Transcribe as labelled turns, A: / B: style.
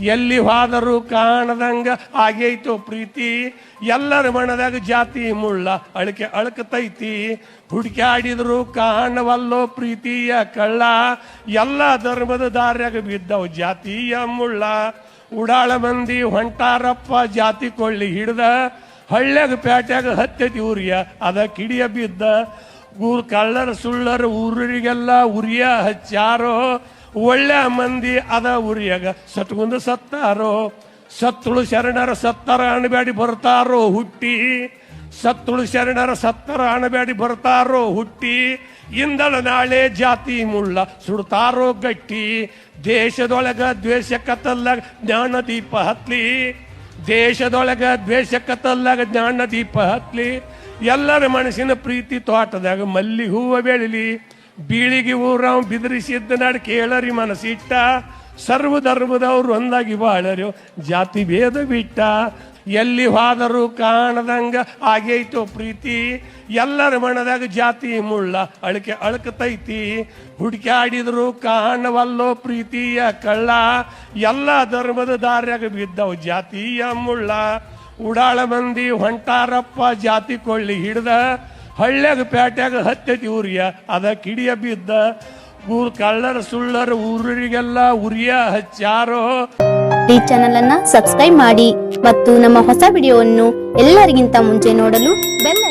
A: ಎಲ್ಲಿ ಹೋದರೂ ಕಾಣದಂಗ ಆಗೈತು ಪ್ರೀತಿ, ಎಲ್ಲರ ಮನದಾಗ ಜಾತಿ ಮುಳ್ಳ ಅಳಕೆ ಅಳಕತೈತಿ. ಹುಡುಕಾಡಿದ್ರು ಕಾಣವಲ್ಲೋ ಪ್ರೀತಿಯ ಕಳ್ಳ, ಎಲ್ಲ ಧರ್ಮದ ದಾರ್ಯಾಗ ಬಿದ್ದವು ಜಾತಿಯ ಮುಳ್ಳ. ಉಡಾಳ ಮಂದಿ ಹೊಂಟಾರಪ್ಪ, ಜಾತಿ ಕೊಳ್ಳಿ ಹಿಡ್ದ, ಹಳ್ಳ್ಯಾಗ ಪ್ಯಾಟ್ಯಾಗ ಹತ್ತೈತಿ ಊರಿಯ ಅದ ಕಿಡಿಯ ಬಿದ್ದ. ಊರ್ ಕಳ್ಳರ ಸುಳ್ಳರ ಊರಿಗೆಲ್ಲ ಉರಿಯ ಹಚ್ಚಾರೋ ಒಳ್ಳೆ ಮಂದಿ ಅದ ಉರಿಯಾಗ ಸತ್ಗುಂದ ಸತ್ತಾರೋ, ಸತ್ತುಳು ಶರಣರ ಸತ್ತರ ಅಣಬ್ಯಾಡಿ ಬರ್ತಾರೋ ಹುಟ್ಟಿ. ಸತ್ತುಳು ಶರಣರ ಸತ್ತರ ಅಣಬ್ಯಾಡಿ ಬರ್ತಾರೋ ಹುಟ್ಟಿ. ಇಂದಳ ನಾಳೆ ಜಾತಿ ಮುಳ್ಳ ಸುಡ್ತಾರೋ ಗಟ್ಟಿ. ದೇಶದೊಳಗ ದ್ವೇಷ ತಲ್ಲಾಗ ಜ್ಞಾನ ದೀಪ ಹತ್ಲಿ. ದೇಶದೊಳಗ ದ್ವೇಷ ಕತ್ತಲ್ಲಾಗ ಜ್ಞಾನ ದೀಪ ಹತ್ಲಿ. ಎಲ್ಲರ ಮನಸ್ಸಿನ ಪ್ರೀತಿ ತೋಟದಾಗ ಮಲ್ಲಿ ಹೂವು ಬೆಳಿಲಿ. ಬೀಳಿಗೆ ಊರ ಬಿದಿರಿಸಿದ್ದ ನಾಡು ಕೇಳರಿ ಮನಸ್ಸಿಟ್ಟ. ಸರ್ವ ಧರ್ಮದವ್ರು ಒಂದಾಗಿ ಬಾಳರು ಜಾತಿ ಭೇದ ಬಿಟ್ಟ. ಎಲ್ಲಿ ಹೋದರೂ ಕಾಣದಂಗ ಆಗೈತು ಪ್ರೀತಿ. ಎಲ್ಲರ ಮನದಾಗ ಜಾತಿ ಮುಳ್ಳ ಅಳಕೆ ಅಳಕತೈತಿ. ಹುಡುಕಾಡಿದ್ರು ಕಾಣವಲ್ಲೋ ಪ್ರೀತಿಯ ಕಳ್ಳ. ಎಲ್ಲ ಧರ್ಮದ ದಾರ್ಯಾಗ ಬಿದ್ದವು ಜಾತಿಯ ಮುಳ್ಳ. ಉಡಾಳ ಮಂದಿ ಹೊಂಟಾರಪ್ಪ ಜಾತಿ ಕೊಳ್ಳಿ ಹಿಡ್ದ. ಹಳ್ಳ್ಯಾಗ ಪ್ಯಾಟ್ಯಾಗ ಹತ್ತೈತಿ ಊರಿಯ, ಅದ ಕಿಡಿಯ ಬಿದ್ದ, ಊರ್ ಕಳ್ಳರ ಸುಳ್ಳರ ಊರಿಗೆಲ್ಲ ಉರಿಯ ಹಚ್ಚಾರೋ
B: ಈ ಚಾನೆಲ್ ಅನ್ನ ಸಬ್ಸ್ಕ್ರೈಬ್ ಮಾಡಿ ಮತ್ತು ನಮ್ಮ ಹೊಸ ವಿಡಿಯೋವನ್ನು ಎಲ್ಲರಿಗಿಂತ ಮುಂಚೆ ನೋಡಲು ಬೆಲ್